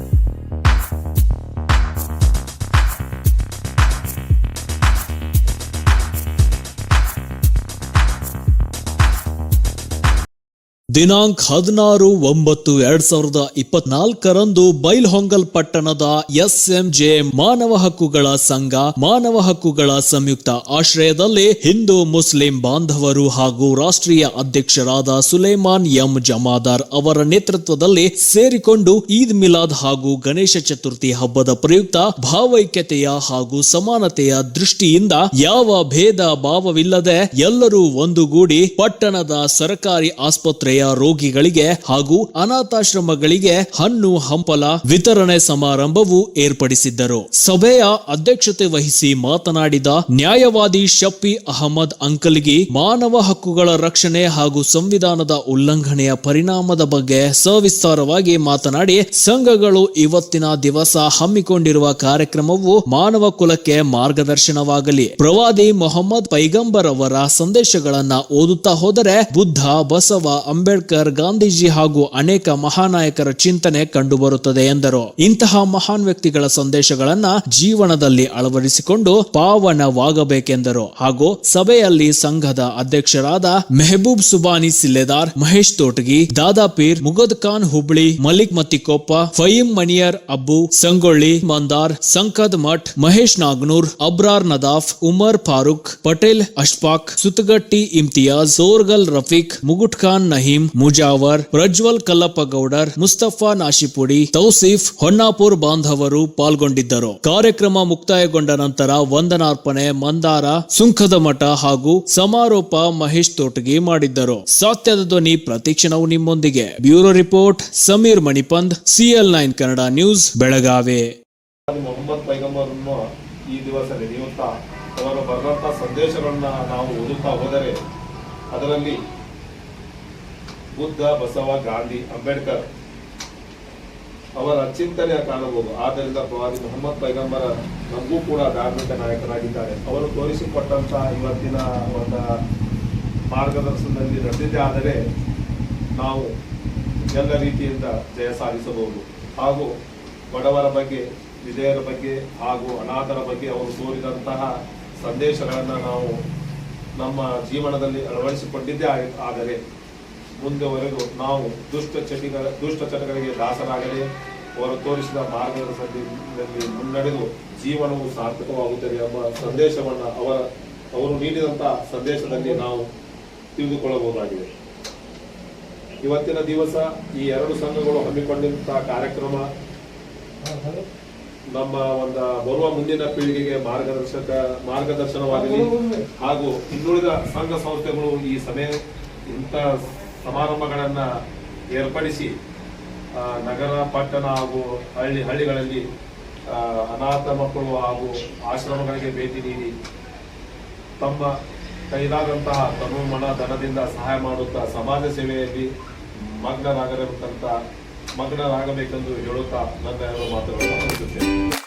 Thank you. ದಿನಾಂಕ ಹದಿನಾರು ಒಂಬತ್ತು ಎರಡ್ ಸಾವಿರದ ಇಪ್ಪತ್ನಾಲ್ಕರಂದು ಬೈಲ್ಹೊಂಗಲ್ ಪಟ್ಟಣದ ಎಸ್ಎಂಜೆ ಮಾನವ ಹಕ್ಕುಗಳ ಸಂಘ, ಮಾನವ ಹಕ್ಕುಗಳ ಸಂಯುಕ್ತ ಆಶ್ರಯದಲ್ಲಿ ಹಿಂದೂ ಮುಸ್ಲಿಂ ಬಾಂಧವರು ಹಾಗೂ ರಾಷ್ಟ್ರೀಯ ಅಧ್ಯಕ್ಷರಾದ ಸುಲೇಮಾನ್ ಎಂ ಜಮಾದಾರ್ ಅವರ ನೇತೃತ್ವದಲ್ಲಿ ಸೇರಿಕೊಂಡು ಈದ್ ಮಿಲಾದ್ ಹಾಗೂ ಗಣೇಶ ಚತುರ್ಥಿ ಹಬ್ಬದ ಪ್ರಯುಕ್ತ ಭಾವೈಕ್ಯತೆಯ ಹಾಗೂ ಸಮಾನತೆಯ ದೃಷ್ಟಿಯಿಂದ ಯಾವ ಭೇದ ಭಾವವಿಲ್ಲದೆ ಎಲ್ಲರೂ ಒಂದುಗೂಡಿ ಪಟ್ಟಣದ ಸರ್ಕಾರಿ ಆಸ್ಪತ್ರೆಯ ರೋಗಿಗಳಿಗೆ ಹಾಗೂ ಅನಾಥಾಶ್ರಮಗಳಿಗೆ ಹಣ್ಣು ಹಂಪಲ ವಿತರಣೆ ಸಮಾರಂಭವು ಏರ್ಪಡಿಸಿದ್ದರು. ಸಭೆಯ ಅಧ್ಯಕ್ಷತೆ ವಹಿಸಿ ಮಾತನಾಡಿದ ನ್ಯಾಯವಾದಿ ಶಫಿ ಅಹಮದ್ ಅಂಕಲ್ಗಿ ಮಾನವ ಹಕ್ಕುಗಳ ರಕ್ಷಣೆ ಹಾಗೂ ಸಂವಿಧಾನದ ಉಲ್ಲಂಘನೆಯ ಪರಿಣಾಮದ ಬಗ್ಗೆ ಸವಿಸ್ತಾರವಾಗಿ ಮಾತನಾಡಿ, ಸಂಘಗಳು ಇವತ್ತಿನ ದಿವಸ ಹಮ್ಮಿಕೊಂಡಿರುವ ಕಾರ್ಯಕ್ರಮವು ಮಾನವ ಕುಲಕ್ಕೆ ಮಾರ್ಗದರ್ಶನವಾಗಲಿ. ಪ್ರವಾದಿ ಮೊಹಮ್ಮದ್ ಪೈಗಂಬರ್ ಅವರ ಸಂದೇಶಗಳನ್ನ ಓದುತ್ತಾ ಹೋದರೆ ಬುದ್ಧ ಬಸವ ಅಂಬೇಡ್ಕರ್ ಗಾಂಧೀಜಿ ಹಾಗೂ ಅನೇಕ ಮಹಾನಾಯಕರ ಚಿಂತನೆ ಕಂಡುಬರುತ್ತದೆ ಎಂದರು. ಇಂತಹ ಮಹಾನ್ ವ್ಯಕ್ತಿಗಳ ಸಂದೇಶಗಳನ್ನ ಜೀವನದಲ್ಲಿ ಅಳವಡಿಸಿಕೊಂಡು ಪಾವನವಾಗಬೇಕೆಂದರು. ಹಾಗೂ ಸಭೆಯಲ್ಲಿ ಸಂಘದ ಅಧ್ಯಕ್ಷರಾದ ಮೆಹಬೂಬ್ ಸುಬಾನಿ ಸಿಲ್ಲೆದಾರ್, ಮಹೇಶ್ ತೋಟಗಿ ದಾದಾಪೀರ್ ಮುಗದ್ ಖಾನ್ ಹುಬ್ಳಿ, ಮಲಿಕ್ ಮತ್ತಿಕೊಪ್ಪ ಫಯೀಂ ಮಣಿಯರ್ ಅಬ್ಬು, ಸಂಗೊಳ್ಳಿ ಮಂದಾರ್, ಸಂಕದ್ ಮಠ್, ಮಹೇಶ್ ನಾಗ್ನೂರ್, ಅಬ್ರಾರ್ ನದಾಫ್, ಉಮರ್ ಫಾರೂಕ್, ಪಟೇಲ್ ಅಶ್ಫಾಕ್, ಸುತಗಟ್ಟಿ ಇಮ್ತಿಯಾಜ್, ಸೋರ್ಗಲ್ ರಫೀಕ್, ಮುಗುಟ್ ಖಾನ್ ನಹೀಂ ಮುಜಾವರ್, ಪ್ರಜ್ವಲ್ ಕಲ್ಲಪ್ಪ ಗೌಡರ್ ಮುಸ್ತಫಾ ನಾಶಿಪುಡಿ, ತೌಸೀಫ್, ಹೊನ್ನಾಪುರ್ ಬಾಂಧವರು ಪಾಲ್ಗೊಂಡಿದ್ದರು. ಕಾರ್ಯಕ್ರಮ ಮುಕ್ತಾಯಗೊಂಡ ನಂತರ ವಂದನಾರ್ಪಣೆ ಮಂದಾರ, ಸುಂಕದ ಮಠ ಹಾಗೂ ಸಮಾರೋಪ ಮಹೇಶ್ ತೋಟಗಿ ಮಾಡಿದ್ದರು. ಸತ್ಯದ ಧ್ವನಿ ಪ್ರತಿಕ್ಷಣವು ನಿಮ್ಮೊಂದಿಗೆ. Bureau report, Sameer Manipand, CL nine Kannada news, Belagavi. ಈ ದಿವಸ ನೆನೆಯುತ್ತಾ ಅವರು ಬರೆದಂಥ ಸಂದೇಶಗಳನ್ನ ನಾವು ಓದುತ್ತಾ ಹೋದರೆ ಅದರಲ್ಲಿ ಬುದ್ಧ, ಬಸವ, ಗಾಂಧಿ, ಅಂಬೇಡ್ಕರ್ ಅವರ ಚಿಂತನೆಯ ಕಾಣಬಹುದು ಆದ್ದರಿಂದ ಪ್ರವಾದಿ ಮೊಹಮ್ಮದ್ ಪೈಗಂಬರ ನಮಗೂ ಕೂಡ ಧಾರ್ಮಿಕ ನಾಯಕರಾಗಿದ್ದಾರೆ. ಅವರು ತೋರಿಸಿಕೊಟ್ಟಂತಹ ಇವತ್ತಿನ ಒಂದು ಮಾರ್ಗದರ್ಶನದಲ್ಲಿ ನಡೆದಿದ್ದೇ ಆದರೆ ನಾವು ಎಲ್ಲ ರೀತಿಯಿಂದ ಜಯ ಸಾಧಿಸಬಹುದು. ಹಾಗೂ ಬಡವರ ಬಗ್ಗೆ, ವಿಧೇಯರ ಬಗ್ಗೆ ಹಾಗೂ ಅನಾಥರ ಬಗ್ಗೆ ಅವರು ತೋರಿದಂತಹ ಸಂದೇಶಗಳನ್ನು ನಾವು ನಮ್ಮ ಜೀವನದಲ್ಲಿ ಅಳವಡಿಸಿಕೊಂಡಿದ್ದೇ ಆದರೆ ಮುಂದೆವರೆಗೂ ನಾವು ದುಷ್ಟ ಚಟಿಗಳ, ದುಷ್ಟ ಚಟಗಳಿಗೆ ದಾಸರಾಗದೆ ಅವರು ತೋರಿಸಿದ ಮಾರ್ಗದರ್ಶನದಲ್ಲಿ ಮುನ್ನಡೆದು ಜೀವನವು ಸಾರ್ಥಕವಾಗುತ್ತದೆ ಎಂಬ ಸಂದೇಶವನ್ನು ಅವರ, ಅವರು ನೀಡಿದಂತಹ ಸಂದೇಶದಲ್ಲಿ ನಾವು ತಿಳಿದುಕೊಳ್ಳಬಹುದಾಗಿದೆ. ಇವತ್ತಿನ ದಿವಸ ಈ ಎರಡು ಸಂಘಗಳು ಹಮ್ಮಿಕೊಂಡಿರುವಂತಹ ಕಾರ್ಯಕ್ರಮ ನಮ್ಮ ಒಂದು ಬರುವ ಮುಂದಿನ ಪೀಳಿಗೆಗೆ ಮಾರ್ಗದರ್ಶಕ, ಮಾರ್ಗದರ್ಶನವಾಗಲಿ ಹಾಗೂ ಇನ್ನುಳಿದ ಸಂಘ ಸಂಸ್ಥೆಗಳು ಈ ಸಮಯ ಇಂಥ ಸಮಾರಂಭಗಳನ್ನ ಏರ್ಪಡಿಸಿ ನಗರ, ಪಟ್ಟಣ ಹಾಗೂ ಹಳ್ಳಿ, ಹಳ್ಳಿಗಳಲ್ಲಿ ಅನಾಥ ಮಕ್ಕಳು ಹಾಗೂ ಆಶ್ರಮಗಳಿಗೆ ಭೇಟಿ ನೀಡಿ ತಮ್ಮ ಕೈಲಾದಂತಹ ತನು ಮನ ಧನದಿಂದ ಸಹಾಯ ಮಾಡುತ್ತಾ ಸಮಾಜ ಸೇವೆಯಲ್ಲಿ ಮಗ್ನರಾಗಬೇಕಂತ ಮಗ್ನರಾಗಬೇಕೆಂದು ಹೇಳುತ್ತಾ ನನ್ನ ಎರಡು ಮಾತುಗಳನ್ನು